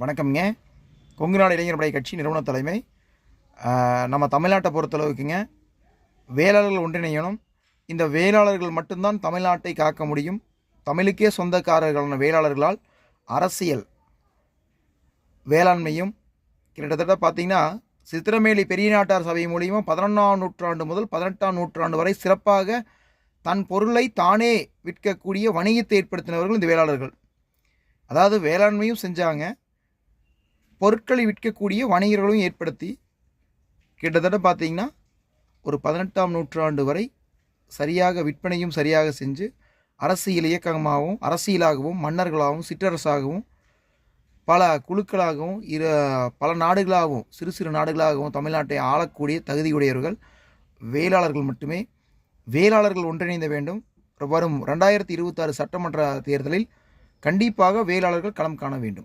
வணக்கம்ங்க. கொங்கு நாடு இளைஞர் படை கட்சி நிறுவன தலைமை. நம்ம தமிழ்நாட்டை பொறுத்தளவுக்குங்க வேளாளர்கள் ஒன்றிணையணும். இந்த வேளாளர்கள் மட்டும்தான் தமிழ்நாட்டை காக்க முடியும். தமிழுக்கே சொந்தக்காரர்களான வேளாளர்களால் அரசியல் வேளாண்மையும் கிட்டத்தட்ட பார்த்தீங்கன்னா சித்திரமேலி பெரிய நாட்டார் சபை மூலியமாக பதினொன்றாம் நூற்றாண்டு முதல் பதினெட்டாம் நூற்றாண்டு வரை சிறப்பாக தன் பொருளை தானே விற்கக்கூடிய வணிகத்தை ஏற்படுத்தினவர்கள் இந்த வேளாளர்கள். அதாவது வேளாண்மையும் செஞ்சாங்க. பொருட்களை விற்கக்கூடிய வணிகர்களும் ஏற்படுத்தி கிட்டத்தட்ட பார்த்தீங்கன்னா ஒரு பதினெட்டாம் நூற்றாண்டு வரை சரியாக விற்பனையும் சரியாக செஞ்சு அரசியல் இயக்கமாகவும் அரசியலாகவும் மன்னர்களாகவும் சிற்றரசாகவும் பல குழுக்களாகவும் இரு பல நாடுகளாகவும் சிறு சிறு நாடுகளாகவும் தமிழ்நாட்டை ஆளக்கூடிய தகுதியுடையவர்கள் வேளாளர்கள் மட்டுமே. வேளாளர்கள் ஒன்றிணைந்த வேண்டும். வரும் ரெண்டாயிரத்தி இருபத்தாறு சட்டமன்ற தேர்தலில் கண்டிப்பாக வேளாளர்கள் களம் காண வேண்டும்.